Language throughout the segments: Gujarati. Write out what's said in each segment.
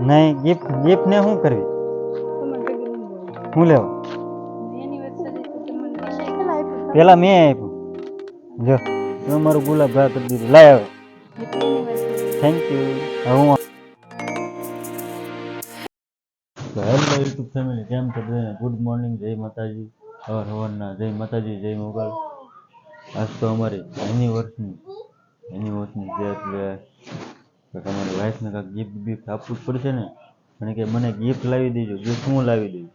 નહીં ગિફ્ટ ગિફ્ટ ને શું કરવી તમારે ભેગું નહીં બોલવું. શું લેવા Anniversary તો તમને વિષય કેટલા આપ્યો? પેલા મેં આપ્યું જો જો મારું ગુલાબ ઘા કરી દીધું લાય હવે Happy anniversary. થેન્ક યુ હવે હું તો હેલો યુટ્યુબ ફેમિલી કેમ છો બધાને ગુડ મોર્નિંગ જય માતાજી. સવાર સવારના, જય માતાજી, જય મોગલ. આજ તો અમારી એનિવર્સરી એનિવર્સરી છે એટલે અમારી વાઈફને કાંઈક ગિફ્ટ બિફ્ટ આપવું જ પડશે ને? અને કે મને ગિફ્ટ લાવી દેજો ગિફ્ટ હું લાવી દઈશ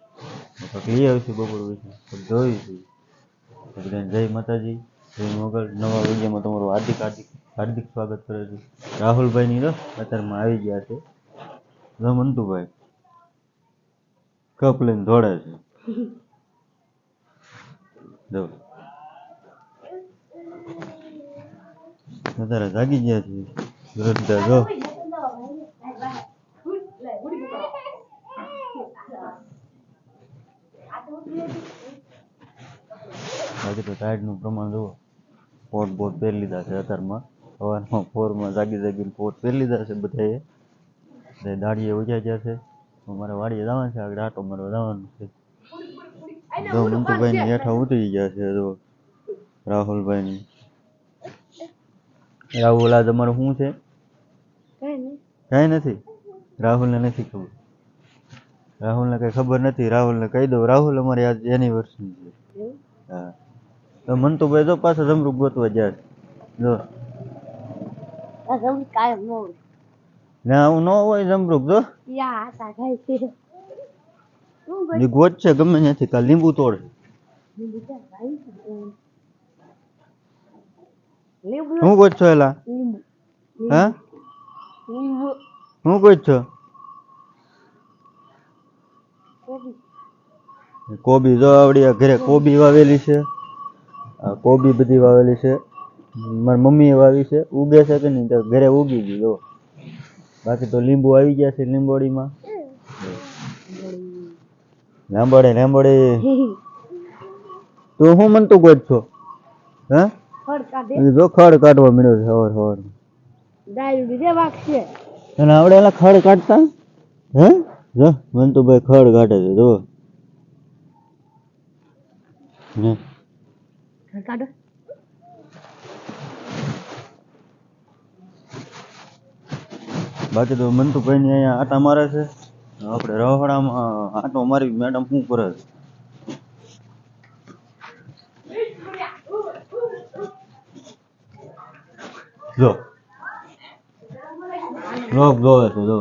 લઈ આવીશું બપોર પછી જોઈશું. જય માતાજી, જય મોગલ. નવા વિડીયોમાં તમારું હાર્દિક હાર્દિક હાર્દિક સ્વાગત કરે છે. રાહુલભાઈની રસ અત્યારમાં આવી ગયા છે. રમંતુભાઈ કપ લઈને દોડે છે. જો. અત્યારે જાગી ગયા છે. વૃદ્ધા જો બાકી તો ટાયર્ડનું પ્રમાણ જુઓ પોટ બોટ પહેરી લીધા છે અત્યારમાં સવારમાં ફોરમાં જાગી જાગીને પોટ પહેરી લીધા છે બધાએ બધા દાડીએ ઉજ્યા ગયા છે અમારે વાડીએ જવાનું છે આગળ આટો મારવા જવાનું છે જો મંતુભાઈ ની હેઠા ઉતરી ગયા છે જો રાહુલભાઈ ની રાહુલ આ તમારું શું છે? કઈ નથી? રાહુલ રાહુલને નથી ખબર. રાહુલને કઈ ખબર નથી? રાહુલને કહી દઉં રાહુલ અમારી આજ એનિવર્સરી છે? હા. તો ભાઈ જો પાછો જમરૂક ગોતવા જાય. જો. ન. ના હું ન હોય જમરૂક જો. ગોત છે ગમે ત્યાંથી. કાલ લીંબુ તોડ લીંબુ ક્યાં ખાય છે? એમ. લીંબુ હું કોઈ છો એલા? હે? હું કોઈ છો? કોબી. જો આવડી ઘરે કોબી વાવેલી છે. આ કોબી બધી વાવેલી છે. મારી મમ્મીએ વાવી છે. ઉગે છે કે નહીં? તો ઘરે ઉગી ગઈ જો. બાકી તો લીંબુ આવી ગયા છે લીંબોડીમાં લાંબોડે લાંબોડે તું શું મનતું કોઈ છો? હે? ફળ કાઢે. જો ખડ કાઢવા મળ્યો છે સવાર સવાર ડાયરું બીજે વાગશે અને આવડે એલા ખડ કાઢતા? હે? જો મંતુભાઈ ખડ કાઢે છે જો. ને કાઢો. બાકી તો મંતુભાઈ ની અહીંયા આટા મારે છે. આપણે રહોડામાં આટો મારી મેડમ શું કરે છે? જો લોક જોવે છે જો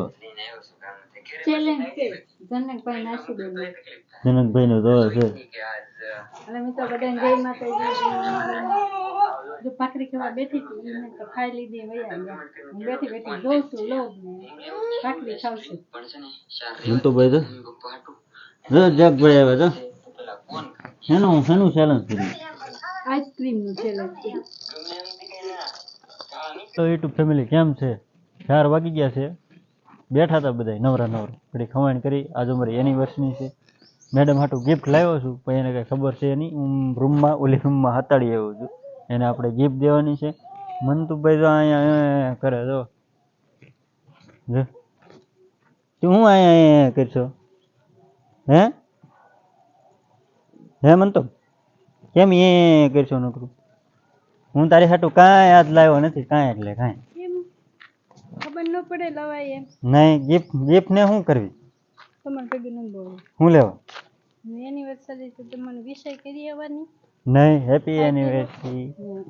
ચેલેન્જ છે જનકભાઈ ને જોવે છે તો જો ભાખરી ખાવા બેઠી હતી એને તો ખાઈ લીધી વયા ગયા હું બેઠી બેઠી જોઉં છું લોગ ને ભાખરી ખાવશું મંતુભાઈ તો જો જગભાઈ આવે તો શેનું શેનું ચેલેન્જ કર્યું આઈસ્ક્રીમનું ચેલેન્જ છે તો યુટ્યુબ ફેમિલી કેમ છે? ચાર વાગી ગયા છે. બેઠા હતા બધા નવરા નવરા. ઘડી ખવાણ કરી. આજ મારી એનિવર્સરી છે. મેડમ હાટું ગિફ્ટ લાવ્યો છું, પણ એને કઈ ખબર છે નહીં. હું રૂમમાં ઓલી રૂમમાં હતાડી આવ્યો છું. એને આપણે ગિફ્ટ દેવાની છે. મંતુભાઈ તો અહીંયા એ કરે જો. તું હું અહીંયા કરશો? હે? હે મંતુ કેમ એ કરશો નકરું? હું તારી હાટું કાંઈ યાદ લાવ્યો નથી કાંઈ એટલે કાંઈ. ખબર ન પડે લવાય એમ. નહીં ગિફ્ટ ગિફ્ટ ને શું કરવી? તમારે ભેગું ન બોલવું. હું લેવા? એનિવર્સરી તો તમને વિષય કરી આવવાની. નહીં હેપી એનિવર્સરી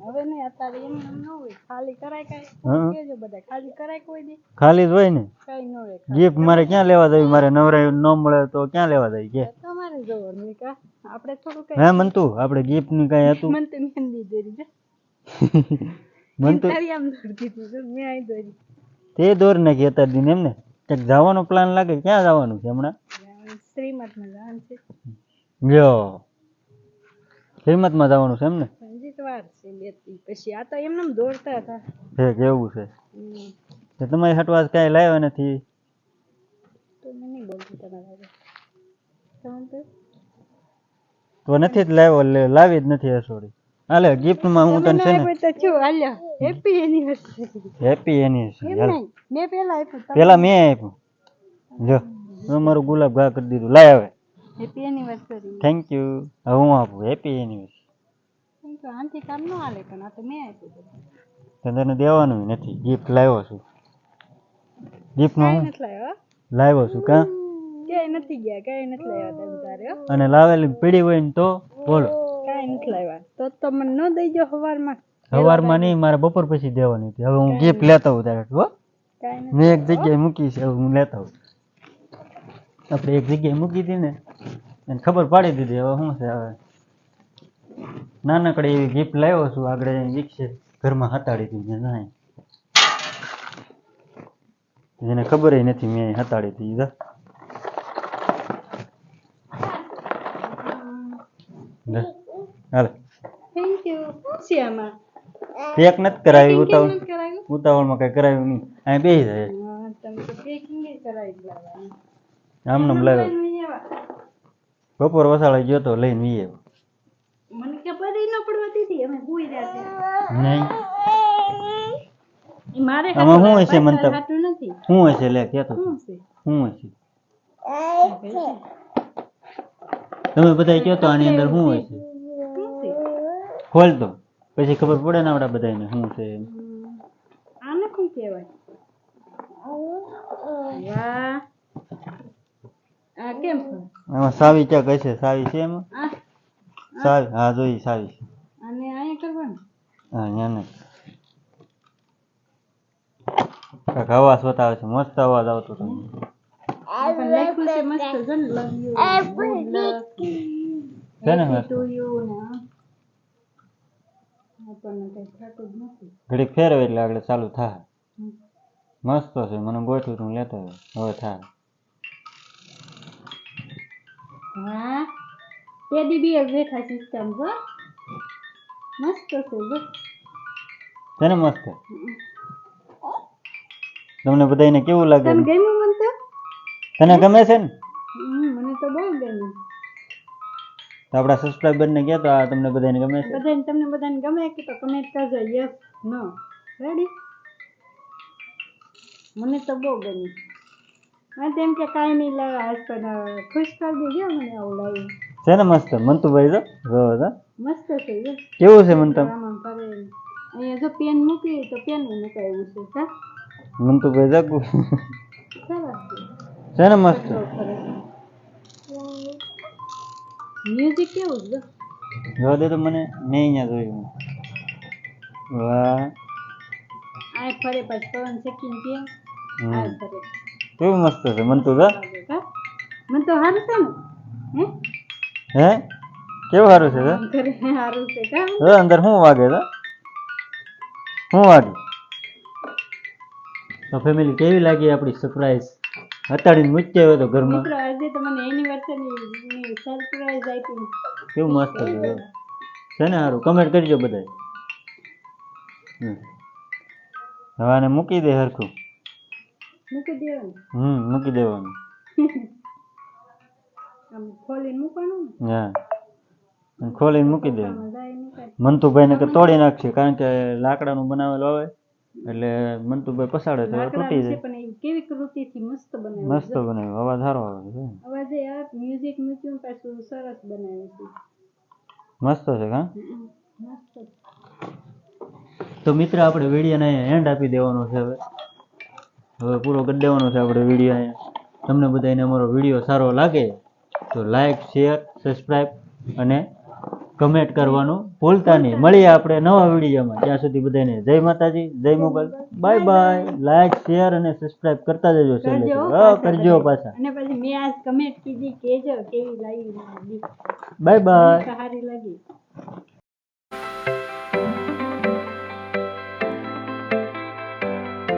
હવે નહીં અત્યારે એમ ન હોય. ખાલી કરાય કાંઈ. કેજો બધા ખાલી કરાય કોઈ દી. ખાલી જ હોય ને? કાંઈ ન હોય ગિફ્ટ મારે ક્યાં લેવા જવી મારે નવરાઈ ન મળે તો ક્યાં લેવા જવી કે. તમારે જોવાનું કા આપણે થોડું કઈ હે મનતું આપણે ગિફ્ટની કઈ હતું. મને તો મહેંદી દેરી છે તારી આમ હતી તો મેં આઈ દોરી. તે દોર નાખી અત્યાર દિન એમ ને ક્યાંક જવાનો પ્લાન લાગે ક્યાં જવાનું છે હમણાં? શ્રીમતમાં જવાનું છે. લ્યો. શ્રીમતમાં જવાનું છે એમ ને વાર છે બે પછી આ તો એમને દોડતા હતા. છે કેવું છે? હમ, તમારી હાટુ કાંઈ લાવ્યા નથી? તો મેં બોલતી તમારા તો? તો નથી જ લાવ્યો લાવી જ નથી હસોડી. હાલે ગિફ્ટમાં હું તને છે ને તો છું હાલ્યો? હેપી એનિવર્સરી હેપી એનિવર્સરી હાલ. મેં પેલા આપ્યું પહેલા મેં આપ્યું. જો અમારું ગુલાબ ઘા કરી દીધું. લાય હવે. હેપી એનિવર્સરી થેન્ક યુ હવે હું આપું હેપી એનિવર્સરી તો આનથી કામ ન હાલે પણ આ તો મેં આપ્યું તને દેવાનું નથી ગિફ્ટ લાવ્યો છું. ગિફ્ટમાં હું લાવ્યો લાવ્યો છું કાં? ક્યાંય નથી ગયા કાંઈ નથી લાવ્યા તારે અને લાવેલી પીડી હોય ને તો બોલો. તો તો મને ન દઈ જો સવારમાં સવારમાં નહીં મારે બપોર પછી દેવાની હતી. હવે હું ગિફ્ટ લેતો હોઉં ત્યારે હો? મેં એક જગ્યાએ મૂકી છે હવે હું લેતા હોઉં આપણે એક જગ્યાએ મૂકી હતી ને એને ખબર પાડી દીધી. હવે શું છે હવે? નાનકડી એવી ગિફ્ટ લાવ્યો છું આગળ વિકસે ઘરમાં હતાડી હતી ના એને ખબર નથી મેં હતાડી હતી હાલે. છે આમાં? પેક નથી કરાવી ઉતાવળ ઉતાવળમાં કઈ કરાવ્યું નહીં. અહીં બેસી જાય. હા, તમે તો પેકિંગ કરાવી લાવવાનું આમને આમ લાવ્યો. બપોર વસાળે ગયો તો લઈને વીએ મને ખબર ન પડવા દીધી અમે ભૂઈ રહ્યા નહીં. મારે આમાં શું હશે મને તો- શું હશે લે કહેતો શું હશે? તમે બધા તો આની અંદર શું હશે? શું છે ખોલ તો. પછી ખબર પડે ને આપડા બધાને શું છે આને શું કહેવાય? વાહ. આ કેમ છે? સાવી સાવી છે એમાં? સાવી હા જોઈ સાવી છે. આને અહીંયા કરવાનું? હા અહીંયા ને. કાંઈક અવાજ બતાવે છે. મસ્ત અવાજ આવતો લખ્યું છે મસ્ત છે ને ઘડીક ફેરવે એટલે આગળ ચાલુ થાય. મસ્ત છે મને ગોઠવું તું લેતો હવે થાય. હા? ટેડી બિયર બેઠા સિસ્ટમ જો મસ્ત છે જો. તને મસ્ત? તમને બધાને કેવું લાગે? તને ગમ્યું મને તો? તને ગમે છે ને? મને તો બહુ ગમ્યું. તો આપણા સબસ્ક્રાઈબર ને કહો તો આ તમને બધાને ગમે છે? બધાને તમને બધાને ગમે કે તો કમેન્ટ કરજો યસ નો રેડી મને તો બહુ ગમ્યું મને તેમ કે કાંઈ નહીં લાવ્યા આજ પણ ખુશ કરી દીધો મને આવું લાવ્યું છે ને મસ્ત? મંતુભાઈ તો? જો મસ્ત છે કેવું છે મંતુ? આમ આમ કરે એમ. અહીંયા જો પેન મૂકી તો પેન મુકાયું છે હા? મંતુભાઈ જાગું સરસ છે. ને મસ્ત? મ્યુઝિક કેવું છે જો જોવા દે તો મને મેં અહીંયા જોયું વાહ આ ફરે પાછું પવન શેકીને કે હમ. આ ફરે કેવું મસ્ત છે મંતુ તો લાગે કા? મને તો સારું છે ને હે હે કેવું સારું છે તો આમ કરે સારું છે કા જો અંદર શું વાગે તો શું વાગે તો ફેમિલી કેવી લાગી આપણી સરપ્રાઈઝ હતાડીને મૂકી આવ્યો તો ઘરમાં. આજે તમને એનિવર્સરી સરપ્રાઈઝ આપી કેવું મસ્ત છે છે ને સારું? કમેન્ટ કરજો બધા હવે આને મૂકી દે હરખું. મૂકી દેવાનું? હમ મૂકી દેવાનું. ખોલીને મૂકવાનું હા. ખોલીને મૂકી દેવાનું મંતુભાઈને તોડી નાખશે કારણ કે લાકડાનું બનાવેલું આવે. એટલે મંતુભાઈ પસાડે તો તૂટી જાય. પણ એ કેવી કૃતિથી મસ્ત બનાવ્યું મસ્ત બનાવ્યું અવાજ સારો આવે છે. અવાજે આ મ્યુઝિક મૂક્યું પાછું સરસ બનાવ્યું છે. મસ્ત છે હા મસ્ત. તો મિત્ર આપણે વિડીયોને એન્ડ આપી દેવાનો છે હવે. હવે પૂરો કરી દેવાનો છે આપણે વીડિયો અહીંયા. તમને બધાને અમારો વીડિયો સારો લાગે તો લાઈક શેર સબસ્ક્રાઈબ અને કમેન્ટ કરવાનું ભૂલતા નહીં. મળીએ આપણે નવા વિડીયોમાં. ત્યાં સુધી બધાને જય માતાજી જય Mogal. Bye bye like share અને સબસ્ક્રાઇબ કરતા જજો છેલ્લે કરજો. પાછા. અને પછી મેં આજ કમેન્ટ કીધી કેજો કેવી લાગી બાય બાય સારી લાગી.